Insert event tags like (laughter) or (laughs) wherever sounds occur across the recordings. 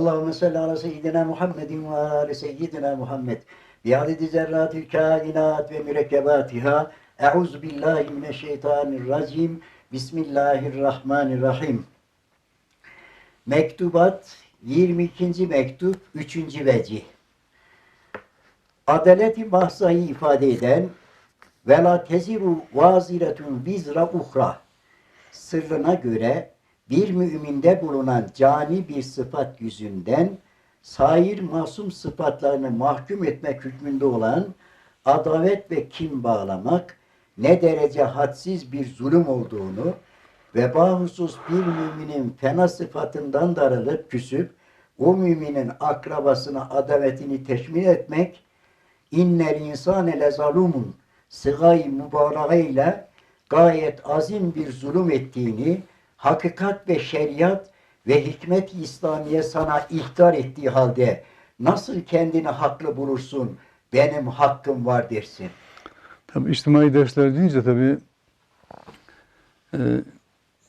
Allahümme salli ala seyyidina Muhammedin ve ala seyyidina Muhammed. Bi adedi zerratil kainat ve mürekkebatiha. Euzu billahi mineşşeytanirracim. Bismillahirrahmanirrahim. Mektubat 22. mektup 3. vecih. Adaleti mahsayı ifade eden ve la teziru vaziretun vizra uhra sırrına göre bir müminde bulunan cani bir sıfat yüzünden sair masum sıfatlarını mahkum etmek hükmünde olan adavet ve kim bağlamak ne derece hadsiz bir zulüm olduğunu ve bahusus bir müminin fena sıfatından darılıp küsüp o müminin akrabasına adavetini teşmil etmek innel insane lezalumun sıgay mübalağa ile gayet azim bir zulüm ettiğini hakikat ve şeriat ve hikmet-i İslamiye sana ihtar ettiği halde nasıl kendini haklı bulursun, benim hakkım var dersin. Tabii içtimai dersler deyince tabii e,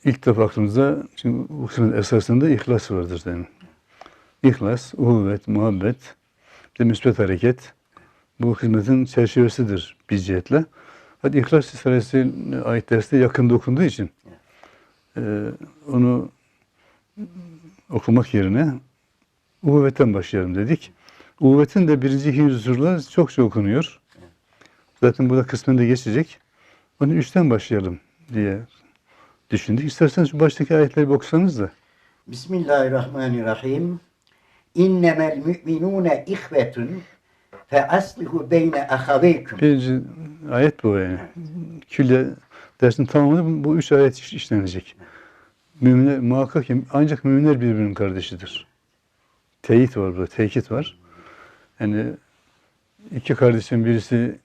ilk defa aklımıza çünkü bu kısmın esasında ihlas vardır yani. İhlas, uhuvvet, muhabbet, de müsbet hareket bu hizmetin çerçevesidir bir cihetle. Hadi İhlas Suresi ayet derste yakın dokunduğu için onu okumak yerine uhuvvetten başlayalım dedik. Uhuvvetin de birinci yüzyıllar çokça okunuyor. Zaten burada kısmen de geçecek. Onun üçten başlayalım diye düşündük. İsterseniz şu baştaki ayetleri bir okusanız da. Bismillahirrahmanirrahim. İnnemel müminune ihvetun fe aslihu beyne ahaveyküm. Birinci ayet bu yani. Külliye dersin tamamında bu üç ayet iş- işlenecek. Müminler muhakkak ki ancak müminler birbirinin kardeşidir. Teyit var burada, tekit var. Yani iki kardeşin birisi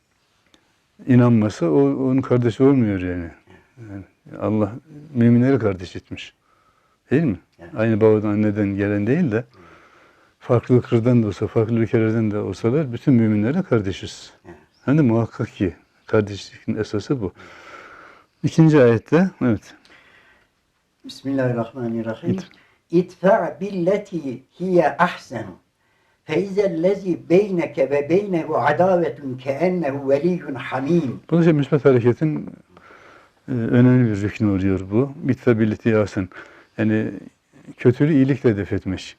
inanmasa o onun kardeşi olmuyor yani. Yani Allah müminleri kardeş etmiş. Değil mi? Aynı babadan anneden gelen değil de farklı kırdan da olsa, farklı ülkelerden de olsalar bütün müminlere kardeşiz. Hem de muhakkak ki kardeşliğin esası bu. İkinci ayette evet. Bismillahirrahmanirrahim. İt- İdfa billeti hiye ahsenu. Feizellezi beyneke ve beynehu adavetun keennehu veliyyun hamim. Bu da şey müsbet hareketin e, önemli bir rüknü oluyor bu. Bitfe birlikte yasen. Yani kötülüğü iyilikle def etmiş.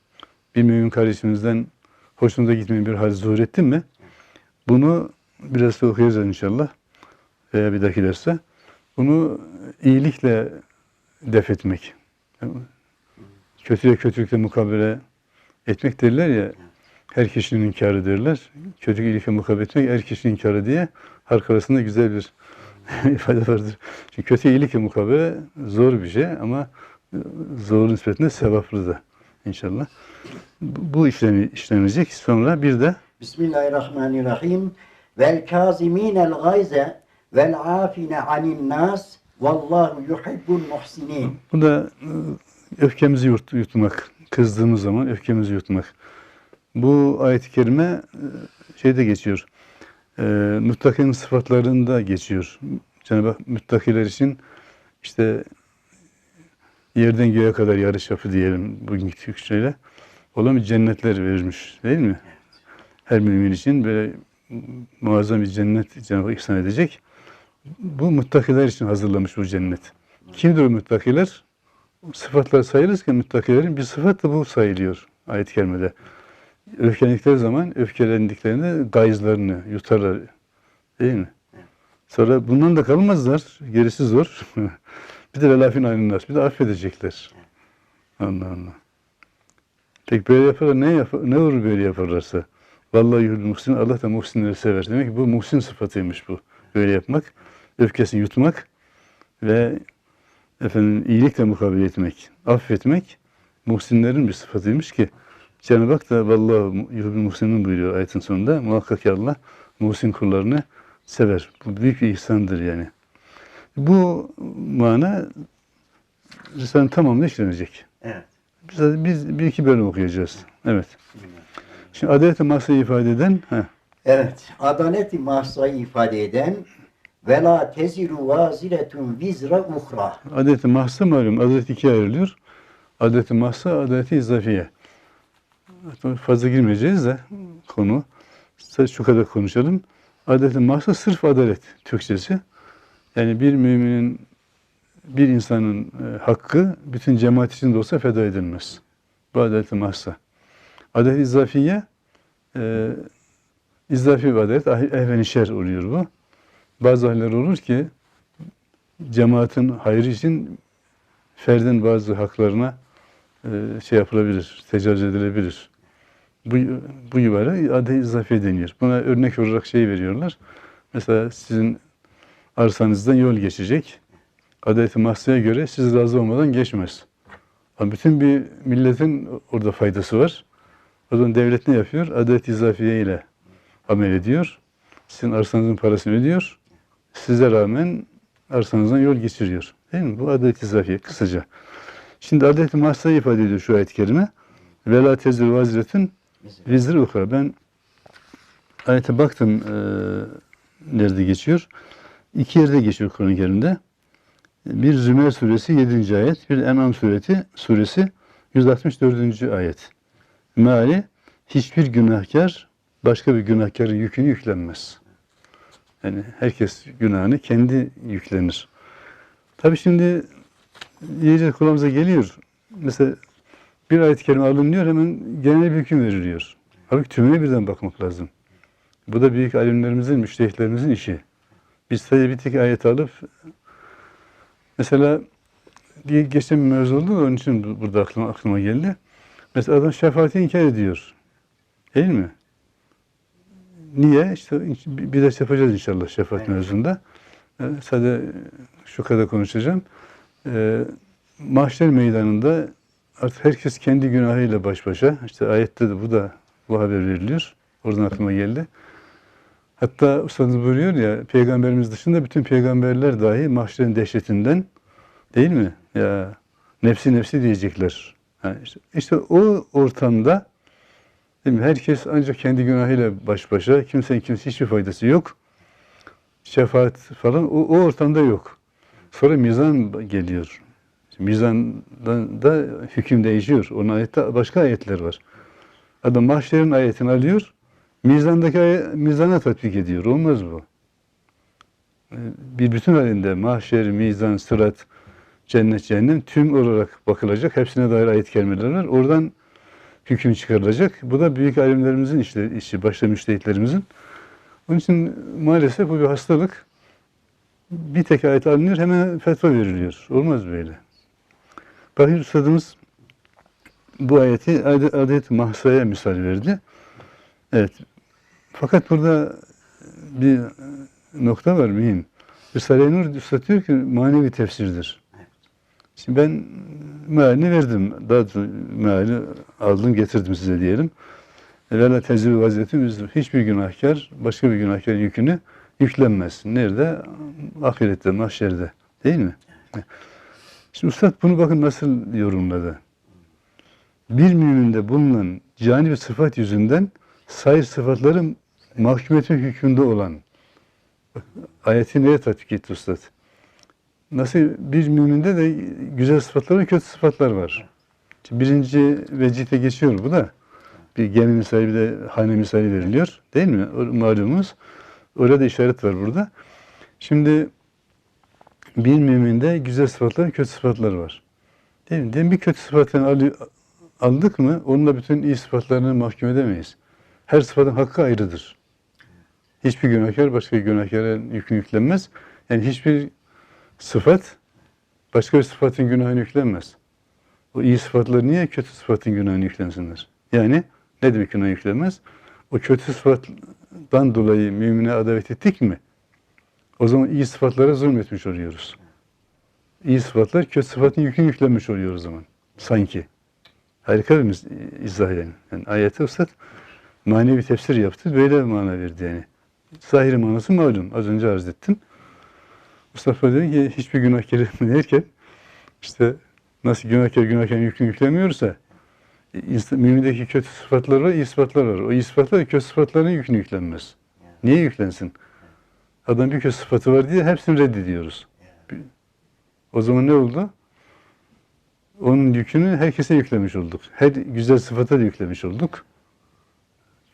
Bir mümin kardeşimizden hoşunuza gitmeyen bir hal zuhur etti mi bunu biraz da okuyacağız inşallah veya bir dahaki derste. Bunu iyilikle def etmek. Kötüye kötülükle mukabele etmek derler ya her kişinin inkarı derler. Kötü iyilikle mukabele etmek her kişinin inkarı diye halk güzel bir (laughs) ifade vardır. Çünkü kötü iyilikle mukabele zor bir şey ama zor nispetinde sevaplı da inşallah. Bu işlemi işlenecek. Sonra bir de Bismillahirrahmanirrahim. Vel kaziminel gayze vel afine anin nas vallahu yuhibbul muhsinin. bu da e, öfkemizi yut, yutmak. Kızdığımız zaman öfkemizi yutmak. Bu ayet-i kerime e, şeyde geçiyor. E, müttakinin sıfatlarında geçiyor. Cenab-ı Hak müttakiler için işte yerden göğe kadar yarış yapı diyelim bugünkü Türkçeyle. Olan bir cennetler vermiş değil mi? Her mümin için böyle muazzam bir cennet Cenab-ı Hak ihsan edecek. Bu muttakiler için hazırlamış bu cennet. Kimdir o muttakiler? Sıfatlar sayılırken muttakilerin bir sıfat da bu sayılıyor ayet-i kerimede. Öfkelendikleri zaman öfkelendiklerinde gayızlarını yutarlar. Değil mi? Sonra bundan da kalmazlar. Gerisi zor. (laughs) bir de velafin ayrılmaz. Bir de affedecekler. Allah Allah. Peki böyle yaparlar ne, yap ne olur böyle yaparlarsa? Vallahi yuhul muhsin, Allah da muhsinleri sever. Demek ki bu muhsin sıfatıymış bu. Böyle yapmak, öfkesini yutmak ve efendim iyilikle mukabele etmek, affetmek muhsinlerin bir sıfatıymış ki Cenab-ı Hak da vallahi yuhul muhsinin buyuruyor ayetin sonunda. Muhakkak ki Allah muhsin kullarını sever. Bu büyük bir ihsandır yani. Bu mana Risale'nin tamamında işlenecek. Evet. Biz, biz bir iki bölüm okuyacağız. Evet. Şimdi adalet-i ifade eden, heh, Evet. Adaleti ifade eden ve la teziru vaziretun vizra uhra. adalet-i mahsa malum, adalet ikiye ayrılıyor. Adalet-i mahsa, adalet-i izafiye. fazla girmeyeceğiz de konu. Sadece şu kadar konuşalım. Adaletin mahsa sırf adalet Türkçesi. Yani bir müminin, bir insanın e, hakkı bütün cemaat için de olsa feda edilmez. Bu adaletin mahsa. Adalet izafiye, e, izafi bir adalet, ah- ehven şer oluyor bu. Bazı haller olur ki cemaatin hayrı için ferdin bazı haklarına e, şey yapılabilir, tecavüz edilebilir. Bu, bu ibare adalet izafiye deniyor. Buna örnek olarak şey veriyorlar. Mesela sizin arsanızdan yol geçecek. Adalet-i mahsaya göre siz razı olmadan geçmez. Ama bütün bir milletin orada faydası var. O zaman devlet ne yapıyor? Adalet izafiye ile amel ediyor. Sizin arsanızın parasını ödüyor. Size rağmen arsanızdan yol geçiriyor. Değil mi? Bu adalet izafiye kısaca. Şimdi adalet-i mahsayı ifade ediyor şu ayet-i kerime. Ve tezir vaziretün vizri ukra. Ben ayete baktım e, nerede geçiyor. İki yerde geçiyor Kur'an-ı Kerim'de. Bir Zümer suresi 7. ayet, bir En'am suresi suresi 164. ayet. Meali hiçbir günahkar başka bir günahkarın yükünü yüklenmez. Yani herkes günahını kendi yüklenir. Tabi şimdi iyice kulağımıza geliyor. Mesela bir ayet-i kerime alınıyor hemen genel bir hüküm veriliyor. Halbuki tümüne birden bakmak lazım. Bu da büyük alimlerimizin, müştehitlerimizin işi. Biz sadece bir tek ayet alıp mesela diye geçen bir mevzu oldu da onun için bu- burada aklıma, aklıma geldi. Mesela adam şefaati inkar ediyor. Değil mi? Niye? İşte bir ders yapacağız inşallah şefaat Evet. mevzunda. Ee, Sadece şu kadar konuşacağım. Ee, mahşer meydanında artık herkes kendi günahıyla baş başa. İşte ayette de bu da bu haber veriliyor. Oradan aklıma geldi. Hatta Ustadımız buyuruyor ya, peygamberimiz dışında bütün peygamberler dahi mahşerin dehşetinden değil mi? Ya nefsi nefsi diyecekler. Ha, işte, işte o ortamda değil mi? herkes ancak kendi günahıyla baş başa, kimsenin kimse hiçbir faydası yok. Şefaat falan o, o ortamda yok. Sonra mizan geliyor. Mizandan da hüküm değişiyor. Onun ayette başka ayetler var. Adam mahşerin ayetini alıyor, mizandaki ay- mizana tatbik ediyor. Olmaz bu. Ee, Bir bütün halinde mahşer, mizan, sırat, cennet, cehennem tüm olarak bakılacak. Hepsine dair ayet kelimeler var. Oradan hüküm çıkarılacak. Bu da büyük alimlerimizin işi, işi başta müştehitlerimizin. Onun için maalesef bu bir hastalık. Bir tek ayet alınıyor, hemen fetva veriliyor. Olmaz böyle. Bahir Üstadımız bu ayeti adet, adet mahsaya misal verdi. Evet. Fakat burada bir nokta var mühim. Risale-i Nur Üstad diyor ki manevi tefsirdir. Şimdi ben mealini verdim. Daha meali aldım getirdim size diyelim. Ve la tezir vaziyetin hiçbir günahkar başka bir günahkar yükünü yüklenmez. Nerede? Ahirette, mahşerde. Değil mi? Şimdi Üstad bunu bakın nasıl yorumladı. Bir müminde bulunan cani bir sıfat yüzünden sair sıfatların mahkum etme hükmünde olan ayeti neye tatbik etti Üstad? Nasıl bir müminde de güzel sıfatlar ve kötü sıfatlar var. Birinci vecihte geçiyor bu da. Bir gemi misali bir de hane misali veriliyor. Değil mi? Malumumuz. Öyle de işaret var burada. Şimdi bir müminde güzel sıfatlar, kötü sıfatlar var. Değil mi? Diyelim bir kötü sıfatını aldık mı onunla bütün iyi sıfatlarını mahkum edemeyiz. Her sıfatın hakkı ayrıdır. Hiçbir günahkar başka bir günahkara yükünü yüklenmez. Yani hiçbir sıfat başka bir sıfatın günahını yüklenmez. O iyi sıfatlar niye kötü sıfatın günahını yüklensinler? Yani ne demek günah yüklenmez? O kötü sıfattan dolayı mümine adavet ettik mi? O zaman iyi sıfatlara zulmetmiş oluyoruz. İyi sıfatlar kötü sıfatın yükünü yüklenmiş oluyor o zaman. Sanki. Harika bir izah yani. yani ayete Üstad manevi tefsir yaptı. Böyle bir mana verdi yani. Zahiri manası malum. Az önce arz ettim. Mustafa dedi ki hiçbir günahkar derken işte nasıl günahkar günahkarın yükünü yüklemiyorsa insan- mümindeki kötü sıfatlar var, iyi sıfatlar var. O iyi sıfatlar kötü sıfatların yükünü yüklenmez. Niye yüklensin? Adam bir kötü sıfatı var diye hepsini reddediyoruz. O zaman ne oldu? onun yükünü herkese yüklemiş olduk. Her güzel sıfata da yüklemiş olduk.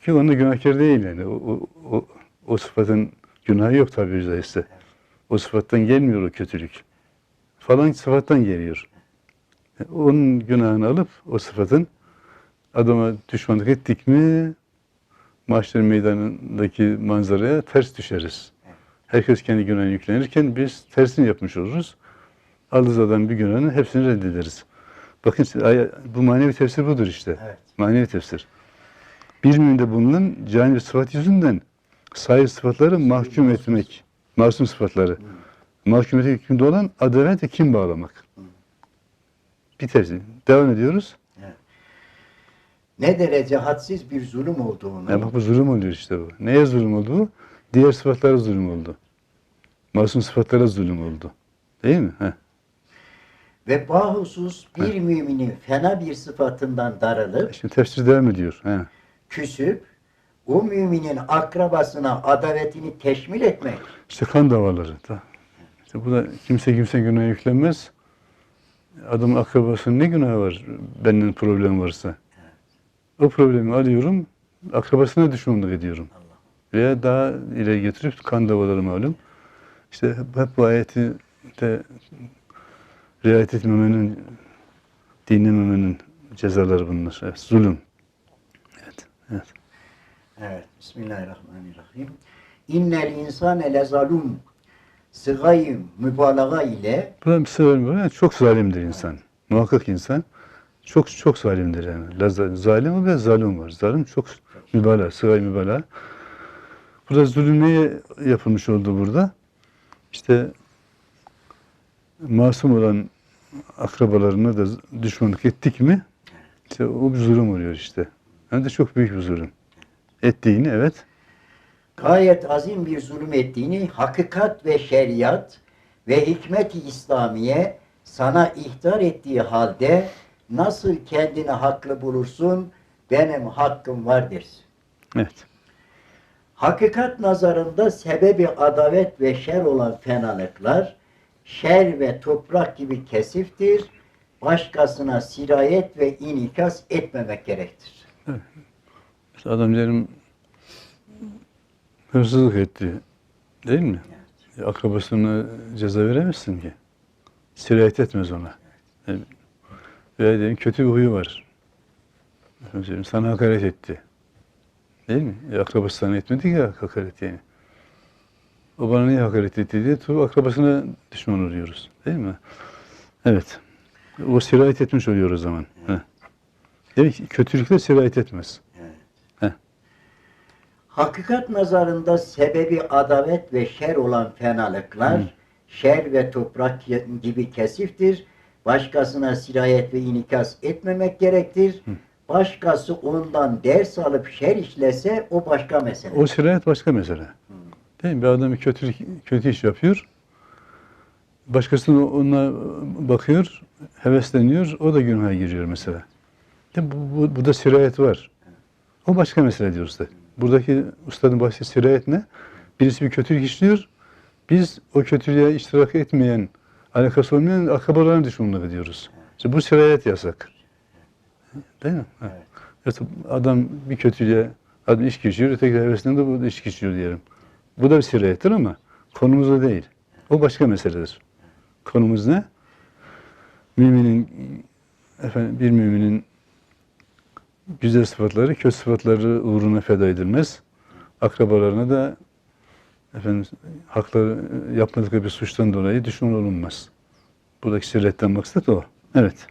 Ki onda günahkar değil yani. O, o, o, o sıfatın günahı yok tabi caizse. O sıfattan gelmiyor o kötülük. Falan sıfattan geliyor. Onun günahını alıp o sıfatın adama düşmanlık ettik mi mahşer meydanındaki manzaraya ters düşeriz. Herkes kendi günahını yüklenirken biz tersini yapmış oluruz. Alırız adam bir günahını hepsini reddederiz. Bakın bu manevi tefsir budur işte. Evet. Manevi tefsir. Bir müminde bulunan cani sıfat yüzünden sahih sıfatları mahkum etmek. Masum sıfatları. Mahkum etmek hükmünde olan adalet ve kim bağlamak. Bir tefsir. Devam ediyoruz. Ne derece hadsiz bir zulüm olduğunu Ya bak bu zulüm oluyor işte bu. Neye zulüm oldu? Diğer sıfatlara zulüm oldu. Masum sıfatlara zulüm oldu. Değil mi? Heh. ve bahusus bir müminin fena bir sıfatından darılıp Şimdi tefsir devam ediyor. He. küsüp o müminin akrabasına adaletini teşmil etmek İşte kan davaları. Da. İşte bu da kimse kimse günah yüklenmez. Adamın akrabasının ne günahı var benden problem varsa? O problemi alıyorum, akrabasına düşmanlık ediyorum. Veya daha ileri getirip kan davaları malum. İşte hep bu ayeti de riayet etmemenin, dinlememenin cezaları bunlar. Evet, zulüm. Evet, evet. Evet. Bismillahirrahmanirrahim. İnnel insane lezalum sıgayı mübalağa ile sefer böyle çok zalimdir insan. Muhakkak insan çok çok zalimdir yani. Laz- Zalim ve zalim var. Zalim çok mübalağa, sırayı mübalağa. Burada zulüm neye yapılmış oldu burada? İşte masum olan akrabalarına da düşmanlık ettik mi? İşte o bir zulüm oluyor işte. Hem de çok büyük bir zulüm. Ettiğini evet. Gayet azim bir zulüm ettiğini hakikat ve şeriat ve hikmet-i İslamiye sana ihtar ettiği halde nasıl kendini haklı bulursun benim hakkım var dersin. Evet. Hakikat nazarında sebebi adavet ve şer olan fenalıklar, şer ve toprak gibi kesiftir, başkasına sirayet ve inikas etmemek gerektir. İşte adam hırsızlık etti. Değil mi? E, Akrabasına ceza veremezsin ki. Sirayet etmez ona. Yani, veya diyelim kötü bir huyu var. Efendim sana hakaret etti. Değil mi? E, akrabası sana etmedi ya hakaret yani. O bana niye hakaret etti diye tutup akrabasına düşman oluyoruz. Değil mi? Evet. O sirayet etmiş oluyor o zaman. Heh. Demek ki kötülükle sirayet etmez. Hakikat nazarında sebebi adavet ve şer olan fenalıklar, şer ve toprak gibi kesiftir. Başkasına sirayet ve inikas etmemek gerektir. Başkası ondan ders alıp şer işlese o başka mesele. O sirayet başka mesele. Değil mi? Bir adam kötü, kötü iş yapıyor. Başkası da ona bakıyor, hevesleniyor. O da günaha giriyor mesela. De bu, bu, bu da sirayet var. O başka mesele diyoruz da. Buradaki ustanın bahsettiği sirayet ne? Birisi bir kötülük işliyor. Biz o kötülüğe iştirak etmeyen, alakası olmayan akrabalarına düşmanlık ediyoruz. İşte bu sirayet yasak. Değil mi? Ha. Evet, adam bir kötülüğe adam iş geçiyor, öteki hevesinden de bu da iş geçiyor diyelim. Bu da bir sirayettir ama konumuz o değil. O başka meseledir. Konumuz ne? Müminin efendim bir müminin güzel sıfatları, kötü sıfatları uğruna feda edilmez. Akrabalarına da efendim hakları yapmadıkları bir suçtan dolayı düşman olunmaz. Buradaki sirretten maksat o. Evet.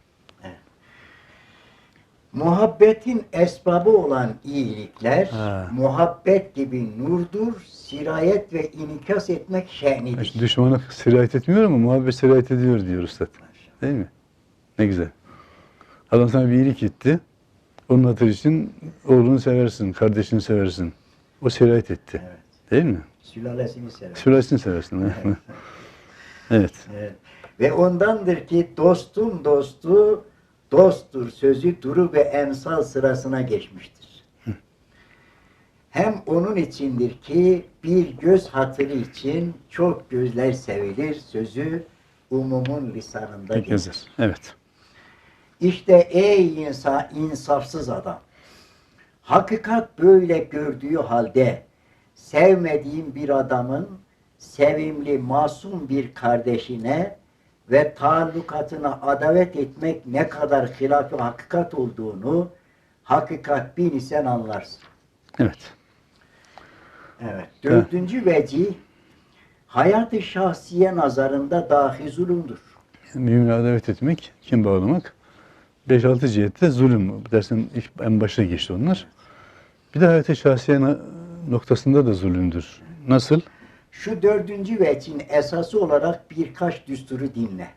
Muhabbetin esbabı olan iyilikler, Ha. muhabbet gibi nurdur, sirayet ve inikas etmek şe'nidir. İşte düşmana sirayet etmiyor ama muhabbet sirayet ediyor diyor Üstad. Değil mi? Ne güzel. Adam sana bir iyilik etti. Onun hatırı için oğlunu seversin, kardeşini seversin. O sirayet etti. Evet. Değil mi? Sülalesini sever. Sülalesini seversin. (laughs) evet. Evet. Ve ondandır ki dostun dostu dosttur sözü duru ve emsal sırasına geçmiştir. Hem onun içindir ki bir göz hatırı için çok gözler sevilir sözü umumun lisanında geçer. Evet. İşte ey insan, insafsız adam. Hakikat böyle gördüğü halde sevmediğin bir adamın sevimli, masum bir kardeşine ve taallukatına adavet etmek ne kadar hilaf-ı hakikat olduğunu hakikat bin sen anlarsın. Evet. Evet. Dördüncü vecih hayat-ı şahsiye nazarında dahi zulümdür. Mümine adavet etmek, kim bağlamak. 5-6 cihette zulüm. Dersin en başta geçti onlar. Bir de hayat-ı şahsiye noktasında da zulümdür. Nasıl? Şu dördüncü vechin esası olarak birkaç düsturu dinle.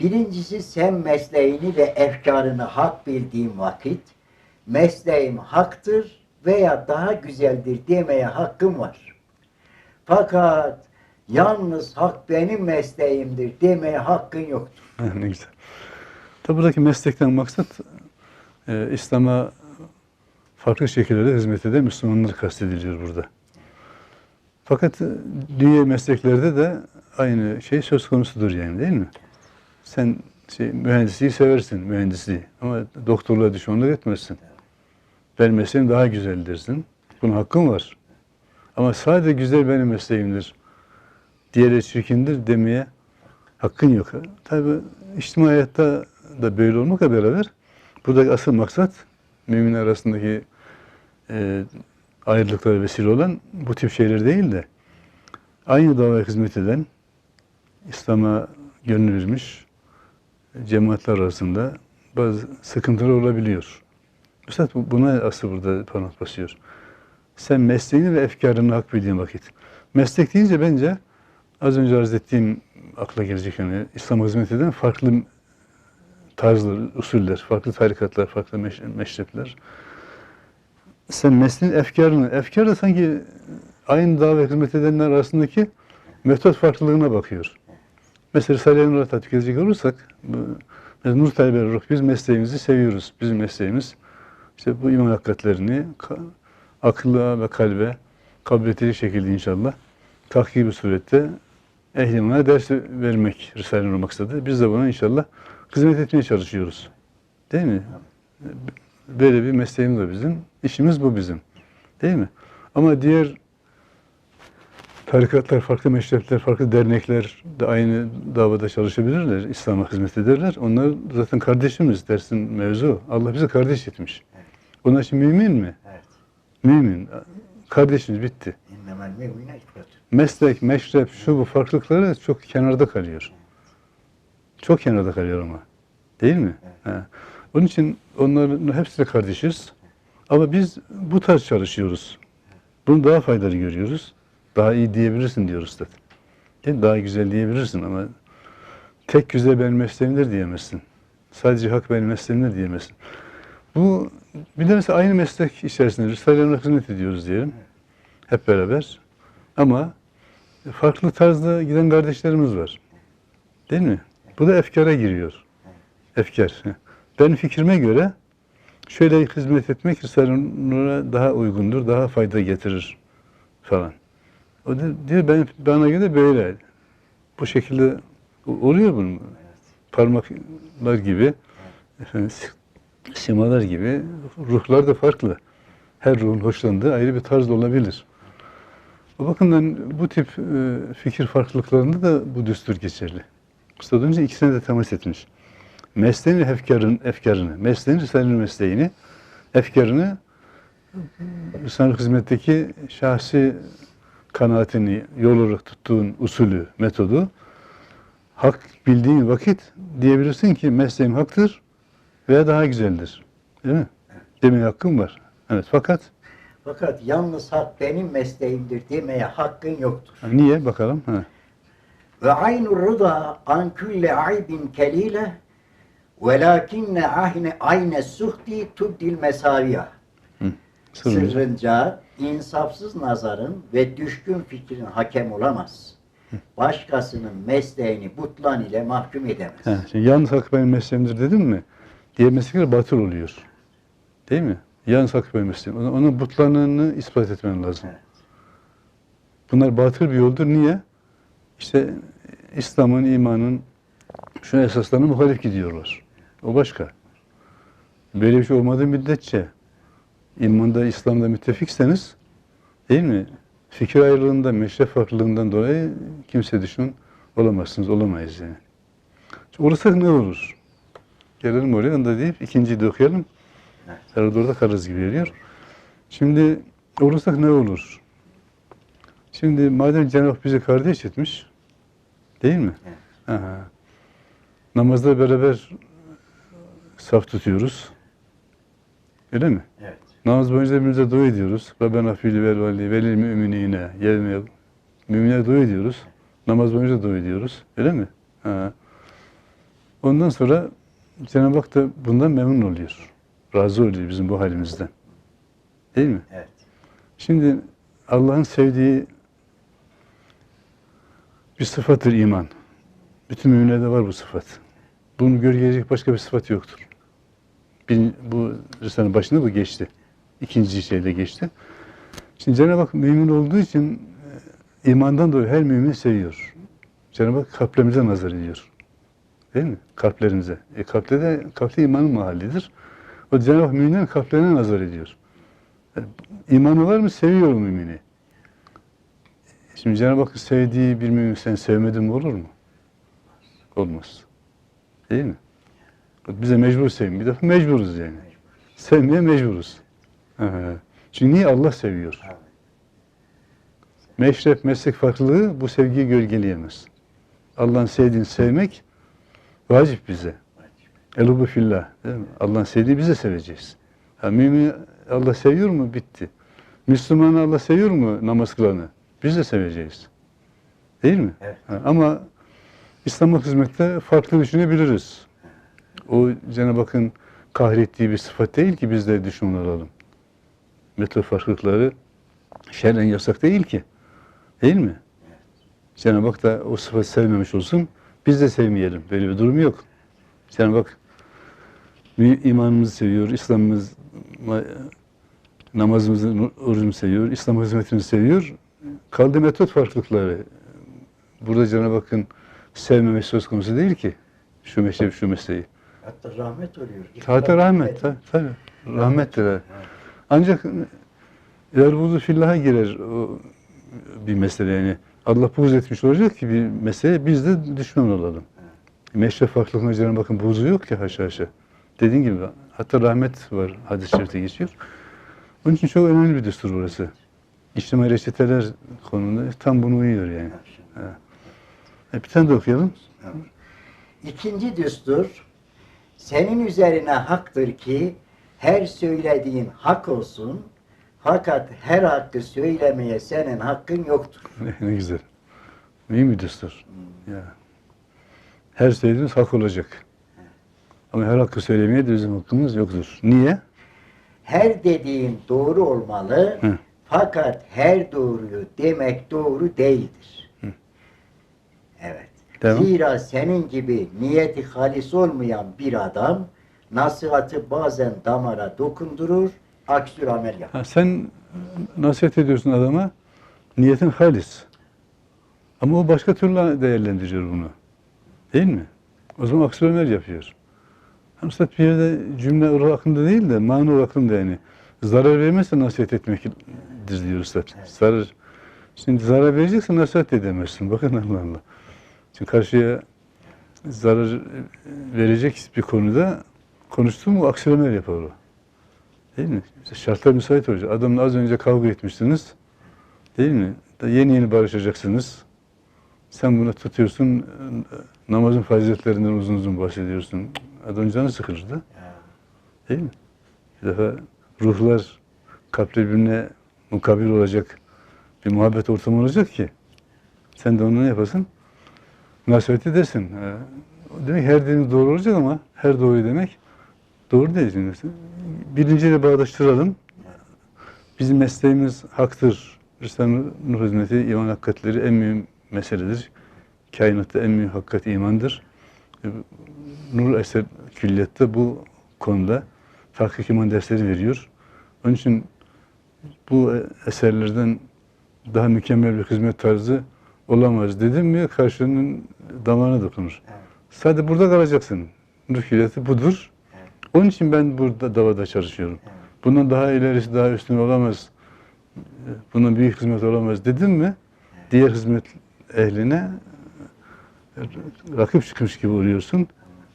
Birincisi sen mesleğini ve efkarını hak bildiğin vakit mesleğim haktır veya daha güzeldir demeye hakkın var. Fakat yalnız hak benim mesleğimdir demeye hakkın yoktur. (laughs) ne güzel. Tabi buradaki meslekten maksat e, İslam'a farklı şekillerde hizmet eden Müslümanlar kastediliyor burada. Fakat e, dünya mesleklerde de aynı şey söz konusudur yani değil mi? Sen şey, mühendisliği seversin, mühendisliği. Ama doktorluğa düşmanlık etmezsin. Benim mesleğim daha güzel dersin. Bunun hakkın var. Ama sadece güzel benim mesleğimdir. Diğeri çirkindir demeye hakkın yok. Tabi içtimai hayatta da böyle olmakla beraber buradaki asıl maksat mümin arasındaki e, ayrılıklara vesile olan bu tip şeyler değil de aynı davaya hizmet eden İslam'a gönül vermiş cemaatler arasında bazı sıkıntılar olabiliyor. Üstad bu- buna asıl burada parmak basıyor. Sen mesleğini ve efkarını hak bildiğin vakit. Meslek deyince bence az önce arz ettiğim akla gelecek yani İslam'a hizmet eden farklı tarzlar, usuller, farklı tarikatlar, farklı meş- meşrepler. Sen mesleğin efkarını, efkar da sanki aynı dava hizmet edenler arasındaki metot farklılığına bakıyor. Mesela Risale-i Nur'a tatbik edecek olursak, Nur Talebeleri olarak biz mesleğimizi seviyoruz. Bizim mesleğimiz işte bu iman hakikatlerini ka- akla ve kalbe kabul şekilde inşallah tahkibi surette ehlimine ders vermek Risale-i Nur maksadı. Biz de buna inşallah hizmet etmeye çalışıyoruz. Değil mi? Böyle bir mesleğimiz var bizim. İşimiz bu bizim. Değil mi? Ama diğer tarikatlar, farklı meşrepler, farklı dernekler de aynı davada çalışabilirler. İslam'a hizmet ederler. Onlar zaten kardeşimiz dersin mevzu. Allah bizi kardeş etmiş. Onlar için mümin mi? Evet. Mümin. Kardeşimiz bitti. İnnemel ihvetun. Meslek, meşrep, şu bu farklılıkları çok kenarda kalıyor. Çok kenarda kalıyor ama. Değil mi? He. Onun için onların hepsiyle kardeşiz. Ama biz bu tarz çalışıyoruz. Bunu daha faydalı görüyoruz. Daha iyi diyebilirsin diyoruz. Değil mi? Daha güzel diyebilirsin ama tek güzel benim mesleğimdir diyemezsin. Sadece hak benim mesleğimdir diyemezsin. Bu bir de mesela aynı meslek içerisinde Risale-i hizmet ediyoruz diyelim. Hep beraber. Ama farklı tarzda giden kardeşlerimiz var. Değil mi? Bu da efkara giriyor. Efkar. Benim fikrime göre şöyle hizmet etmek Risale-i daha uygundur, daha fayda getirir falan. O da diyor ben bana göre böyle. Bu şekilde oluyor bunun. Parmaklar gibi, efendim, simalar gibi ruhlar da farklı. Her ruhun hoşlandığı ayrı bir tarz olabilir. O bakımdan bu tip e, fikir farklılıklarında da bu düstur geçerli. Usta önce ikisine de temas etmiş. Mesleğini, efkarın, efkarını, mesleğini, Risale'nin mesleğini, efkarını Risale-i hizmetteki şahsi kanaatini, yol olarak tuttuğun usulü, metodu hak bildiğin vakit diyebilirsin ki mesleğim haktır veya daha güzeldir. Değil mi? Demeye hakkın var. Evet fakat Fakat yalnız hak benim mesleğimdir demeye hakkın yoktur. niye bakalım? Ha. Ve aynur rıda an külle aybin kelile velakinne ahne ayne suhti tubdil mesaviya. Sırrınca. İnsafsız nazarın ve düşkün fikrin hakem olamaz. Başkasının mesleğini butlan ile mahkum edemez. Ha, şimdi yalnız hak benim mesleğimdir dedim mi? Diğer meslekler batıl oluyor. Değil mi? Benim mesleğim. Onun, onun butlanını ispat etmen lazım. Evet. Bunlar batıl bir yoldur. Niye? İşte İslam'ın, imanın şu esaslarına muhalif gidiyorlar. O başka. Böyle bir şey olmadığı müddetçe imanda, İslam'da müttefikseniz değil mi? Fikir ayrılığından, meşrep farklılığından dolayı kimse düşman olamazsınız, olamayız yani. Olursak ne olur? Gelelim oraya, onu da deyip ikinciyi de okuyalım. Orada kalırız gibi geliyor. Şimdi olursak ne olur? Şimdi madem Cenab-ı bizi kardeş etmiş, değil mi? Evet. Aha. Namazda beraber saf tutuyoruz. Öyle mi? Evet. Namaz boyunca birbirimize dua ediyoruz. Rabbena fili vel vali velil müminine yevme Müminlere dua ediyoruz. Namaz boyunca dua ediyoruz. Öyle mi? Ha. Ondan sonra Cenab-ı Hak da bundan memnun oluyor. Razı oluyor bizim bu halimizden. Değil mi? Evet. Şimdi Allah'ın sevdiği bir sıfattır iman. Bütün müminlerde var bu sıfat. Bunu gölgeleyecek başka bir sıfat yoktur. Bir, bu Risale'nin başında bu geçti. İkinci şeyde geçti. Şimdi Cenab-ı Hak mümin olduğu için e, imandan dolayı her mümini seviyor. Cenab-ı Hak kalplerimize nazar ediyor. Değil mi? Kalplerimize. E kalpte de kalpte imanın mahallidir. O Cenab-ı Hak müminlerin kalplerine nazar ediyor. İmanı var mı? Seviyor mümini. Şimdi Cenab-ı Hakk'ın sevdiği bir mümin sen sevmedin mi olur mu? Olmaz. Değil mi? Bize mecbur sevmiyor. Bir defa mecburuz yani. Sevmeye mecburuz. Çünkü niye Allah seviyor? Meşrep, meslek farklılığı bu sevgiyi gölgeleyemez. Allah'ın sevdiğini sevmek vacip bize. Elubu fillah. Allah'ın sevdiği bize seveceğiz. Ha, mümin Allah seviyor mu? Bitti. Müslümanı Allah seviyor mu? Namaz kılanı. Biz de seveceğiz. Değil mi? Evet. Ha, ama İslam'a hizmette farklı düşünebiliriz. O Cenab-ı Hakk'ın kahrettiği bir sıfat değil ki biz de düşman olalım. Metod farklılıkları şerren yasak değil ki. Değil mi? Cenab-ı Hak da o sıfatı sevmemiş olsun, biz de sevmeyelim. Böyle bir durum yok. Cenab-ı Hak imanımızı seviyor, İslam'ımız, namazımızı, orucumuzu seviyor, İslam hizmetimizi seviyor. Kaldı metot farklılıkları. Burada Cenab-ı Hakk'ın sevmemesi söz konusu değil ki. Şu meşrep, şu mesleği. Hatta rahmet oluyor. Tabi rahmet, tabi. tabi. Rahmettir. ha. Ancak eğer buğzu fillaha girer o bir mesele yani. Allah buğz etmiş olacak ki bir mesele biz de düşman olalım. Meşref farklılığında Cenab-ı Hakk'ın buğzu yok ki haşa haşa. Dediğin gibi hatta rahmet var hadis-i şerifte geçiyor. Onun için çok önemli bir düstur burası. İçtimai reçeteler konusunda tam bunu uyuyor yani. E, bir tane de okuyalım. İkinci düstur, senin üzerine haktır ki her söylediğin hak olsun, fakat her hakkı söylemeye senin hakkın yoktur. (laughs) Ne, güzel. Mühim bir düstur. Ya. Her söylediğiniz hak olacak. Ama her hakkı söylemeye de bizim hakkımız yoktur. Niye? Her dediğin doğru olmalı, Hı. fakat her doğruyu demek doğru değildir. Evet. Devam. Zira senin gibi niyeti halis olmayan bir adam nasihatı bazen damara dokundurur, aksür amel yapar. Ha, sen nasihat ediyorsun adama, niyetin halis. Ama o başka türlü değerlendiriyor bunu. Değil mi? O zaman aksi ömer yapıyor. Hamsat bir yerde cümle olarakında değil de mana olarakında yani. Zarar vermezse nasihat etmektir diyor Üstad. Zarar. Şimdi zarar vereceksen nasihat edemezsin. Bakın Allah Allah. Şimdi karşıya zarar verecek bir konuda konuştuğum mu aksi ömer yapar o. Değil mi? İşte şartlar müsait olacak. Adamla az önce kavga etmiştiniz. Değil mi? Da yeni yeni barışacaksınız. Sen bunu tutuyorsun, namazın faziletlerinden uzun uzun bahsediyorsun. Adam canı sıkılır da. Değil mi? Bir defa ruhlar kalpte birbirine mukabil olacak bir muhabbet ortamı olacak ki sen de onu ne yapasın? Nasihat edersin. Demek her dediğiniz doğru olacak ama her doğru demek doğru değil. Şimdi. Birinciyle bağdaştıralım. Bizim mesleğimiz haktır. Risale-i Nur hizmeti, iman hakikatleri en mühim meseledir. Kainatta en mühim hakikat imandır. Nur Eser Külliyat'ta bu konuda tahkik iman dersleri veriyor. Onun için bu eserlerden daha mükemmel bir hizmet tarzı olamaz dedim mi karşının damağına dokunur. Evet. Sadece burada kalacaksın. ruh külliyatı budur. Onun için ben burada davada çalışıyorum. Bundan daha ilerisi, daha üstün olamaz. Bundan büyük hizmet olamaz dedim mi? Diğer hizmet ehline rakip çıkmış gibi oluyorsun.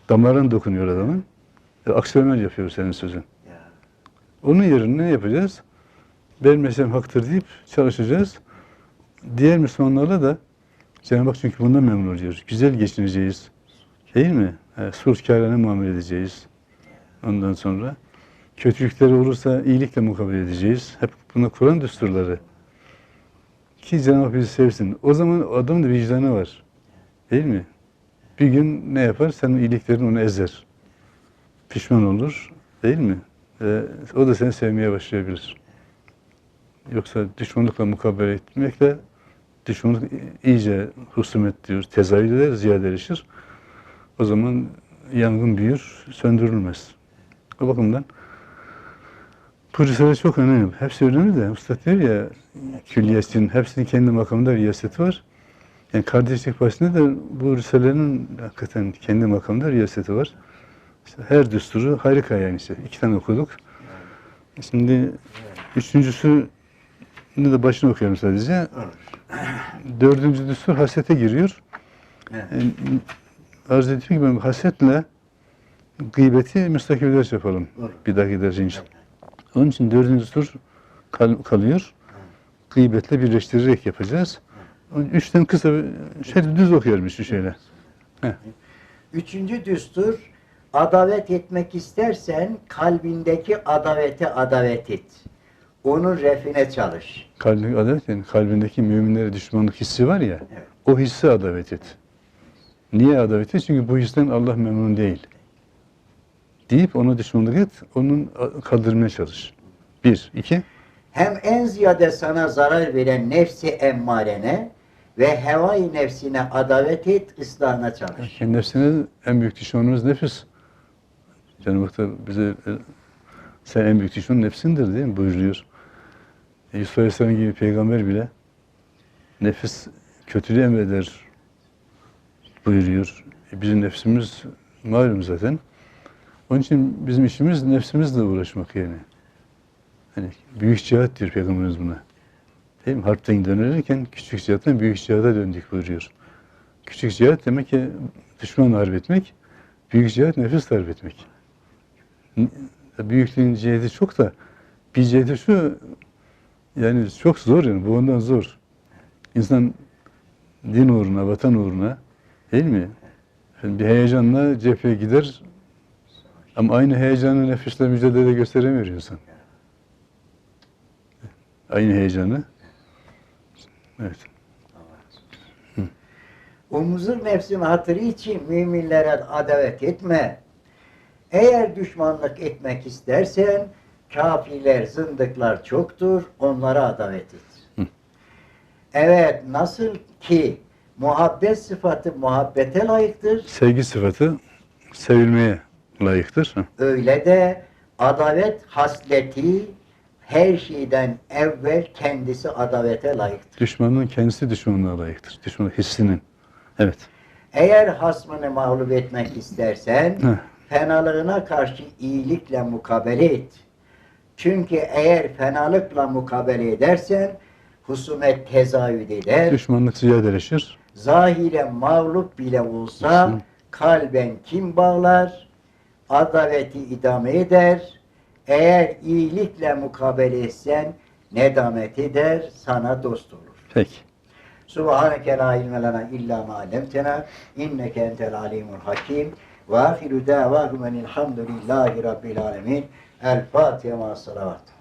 Damarın dokunuyor adamın. E, aksiyoner yapıyor senin sözün. Onun yerine ne yapacağız? Benim mesleğim haktır deyip çalışacağız. Diğer Müslümanlarla da Cenab-ı Hak çünkü bundan memnun oluyoruz. Güzel geçineceğiz. Değil mi? E, sulhkârane muamele edeceğiz. Ondan sonra kötülükleri olursa iyilikle mukabele edeceğiz. Hep buna Kur'an düsturları. Ki Cenab-ı Hak bizi sevsin. O zaman adamın da vicdanı var. Değil mi? Bir gün ne yapar? Senin iyiliklerin onu ezer. Pişman olur. Değil mi? Ee, o da seni sevmeye başlayabilir. Yoksa düşmanlıkla mukabele etmekle düşmanlık iyice husumet diyor, tezahür eder, ziyadeleşir. O zaman yangın büyür, söndürülmez. O bakımdan bu risale çok önemli. Hepsi önemli de Usta diyor ya külliyetin hepsinin kendi makamında riyaseti var. Yani kardeşlik başında da bu risalenin hakikaten kendi makamında riyaseti var. İşte her düsturu harika yani işte. İki tane okuduk. Şimdi üçüncüsü de başını okuyorum sadece. Dördüncü düstur hasete giriyor. Evet. Yani, arz ediyor ki ben hasetle gıybeti müstakil ders yapalım. Bir dahaki derse inşallah. Onun için dördüncü tur kal- kalıyor. Gıybetle birleştirerek yapacağız. Üçten kısa bir- şöyle düz okuyorum işte şöyle. Üçüncü düstur, adavet etmek istersen kalbindeki adavete adavet et. Onun refine çalış. Kalbindeki adalet yani kalbindeki müminlere düşmanlık hissi var ya. Evet. O hissi adavet et. Niye adavet et? Çünkü bu histen Allah memnun değil. Deyip ona düşmanlık et, onun kaldırmaya çalış. Bir. iki. Hem en ziyade sana zarar veren nefsi emmarene ve hevai nefsine adavet et, ıslahına çalış. Kendi nefsine en büyük düşmanımız nefis. Cenab-ı Hak da bize e, sen en büyük düşman nefsindir değil mi buyuruyor. E, Yusuf Aleyhisselam gibi peygamber bile nefis kötülüğü emreder buyuruyor. E, bizim nefsimiz malum zaten. Onun için bizim işimiz nefsimizle uğraşmak yani. Hani büyük cihat diyor Peygamberimiz buna. Değil mi? Harpten dönerken küçük cihattan büyük cihada döndük buyuruyor. Küçük cihat demek ki düşmanla harp etmek, büyük cihat nefis harp etmek. Büyüklüğün ciheti çok da bir ciheti şu yani çok zor yani bu ondan zor. İnsan din uğruna, vatan uğruna değil mi? Yani bir heyecanla cepheye gider ama aynı heyecanı nefisle mücadelede gösteremiyor insan. Aynı heyecanı. Evet. Umuzur nefsin hatırı için müminlere adavet etme. Eğer düşmanlık etmek istersen kafirler, zındıklar çoktur, onlara adavet et. Hı. Evet, nasıl ki muhabbet sıfatı muhabbete layıktır, Sevgi sıfatı sevilmeye layıktır. Öyle de adavet hasleti her şeyden evvel kendisi adavete layıktır. Düşmanın kendisi düşmanlığa layıktır. Düşmanın hissinin. Evet. Eğer hasmını mağlup etmek istersen Heh. fenalığına karşı iyilikle mukabele et. Çünkü eğer fenalıkla mukabele edersen husumet tezahür eder. Düşmanlık ziyadeleşir. Zahiren mağlup bile olsa Hı. kalben kim bağlar? Adaveti idame eder. Eğer iyilikle mukabele etsen nedamet eder, sana dost olur. Peki. Subhaneke la ilme lena illa ma allamtena inneke entel alimul hakim ve ahiru davahum enilhamdülillahi rabbil alemin. El Fatiha ma salavat.